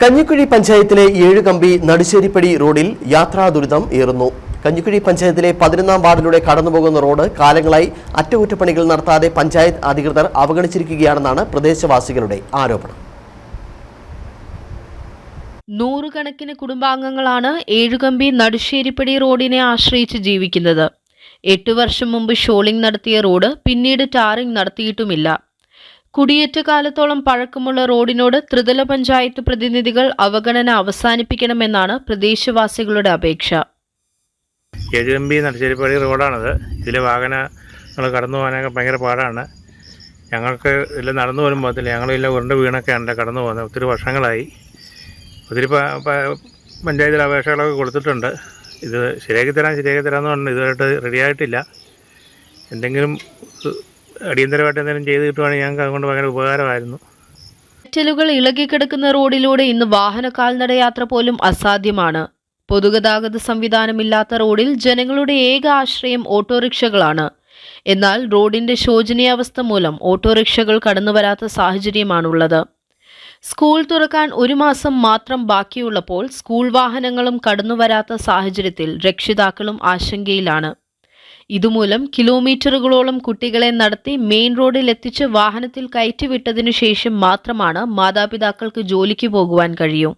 കഞ്ഞിക്കുഴി പഞ്ചായത്തിലെ ഏഴ് കമ്പി നടുശ്ശേരിപ്പടി റോഡിൽ യാത്രാ ദുരിതം ഏറുന്നു. കഞ്ഞിക്കുഴി പഞ്ചായത്തിലെ പതിനൊന്നാം വാർഡിലൂടെ കടന്നുപോകുന്ന റോഡ് കാലങ്ങളായി അറ്റകുറ്റപ്പണികൾ നടത്താതെ പഞ്ചായത്ത് അധികൃതർ അവഗണിച്ചിരിക്കുകയാണെന്നാണ് പ്രദേശവാസികളുടെ ആരോപണം. നൂറുകണക്കിന് കുടുംബാംഗങ്ങളാണ് ഏഴുകമ്പി നടുശ്ശേരിപ്പടി റോഡിനെ ആശ്രയിച്ച് ജീവിക്കുന്നത്. എട്ടു വർഷം മുമ്പ് ഷോളിംഗ് നടത്തിയ റോഡ് പിന്നീട് ടാറിംഗ് നടത്തിയിട്ടുമില്ല. കുടിയേറ്റ കാലത്തോളം പഴക്കമുള്ള റോഡിനോട് ത്രിതല പഞ്ചായത്ത് പ്രതിനിധികൾ അവഗണന അവസാനിപ്പിക്കണമെന്നാണ് പ്രദേശവാസികളുടെ അപേക്ഷ. എഴുകമ്പി നടശ്ശേരിപ്പടി റോഡാണത്. ഇതിലെ വാഹനങ്ങൾ കടന്നു പോകാനൊക്കെ ഭയങ്കര പാടാണ്. ഞങ്ങൾക്ക് ഇതിൽ നടന്നു പോലും പോകത്തില്ല ഞങ്ങളില്ല ഉരുണ്ട് വീണൊക്കെയാണ് കടന്നു പോകുന്നത്. ഒത്തിരി വർഷങ്ങളായി. ഒത്തിരി പഞ്ചായത്തിൽ അപേക്ഷകളൊക്കെ കൊടുത്തിട്ടുണ്ട്. ഇത് ശരിയാക്കി തരാൻ ശരിയാക്കി തരാമെന്ന് പറഞ്ഞു ഇതുവരെയായിട്ട് റെഡിയായിട്ടില്ല എന്തെങ്കിലും അടിയന്തരമായിട്ട് എന്തെങ്കിലും ചെയ്ത് കിട്ടുവാണെങ്കിൽ ഞങ്ങൾക്ക് അതുകൊണ്ട് ഭയങ്കര ഉപകാരമായിരുന്നു. മെറ്റലുകൾ ഇളകിക്കിടക്കുന്ന റോഡിലൂടെ ഇന്ന് വാഹന കാൽനട യാത്ര പോലും അസാധ്യമാണ്. പൊതുഗതാഗത സംവിധാനമില്ലാത്ത റോഡിൽ ജനങ്ങളുടെ ഏക ആശ്രയം ഓട്ടോറിക്ഷകളാണ്. എന്നാൽ റോഡിന്റെ ശോചനീയാവസ്ഥ മൂലം ഓട്ടോറിക്ഷകൾ കടന്നു കടന്നുവരാത്ത സാഹചര്യമാണുള്ളത്. സ്കൂൾ തുറക്കാൻ ഒരു മാസം മാത്രം ബാക്കിയുള്ളപ്പോൾ സ്കൂൾ വാഹനങ്ങളും കടന്നുവരാത്ത സാഹചര്യത്തിൽ രക്ഷിതാക്കളും ആശങ്കയിലാണ്. ഇതുമൂലം കിലോമീറ്ററുകളോളം കുട്ടികളെ നടത്തി മെയിൻ റോഡിൽ എത്തിച്ച് വാഹനത്തിൽ കയറ്റിവിട്ടതിനു ശേഷം മാത്രമാണ് മാതാപിതാക്കൾക്ക് ജോലിക്ക് പോകുവാൻ കഴിയൂ.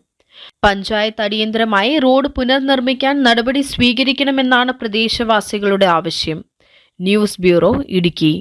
പഞ്ചായത്ത് അടിയന്തരമായി റോഡ് പുനർനിർമ്മിക്കാൻ നടപടി സ്വീകരിക്കണമെന്നാണ് പ്രദേശവാസികളുടെ ആവശ്യം. News bureau Idukki.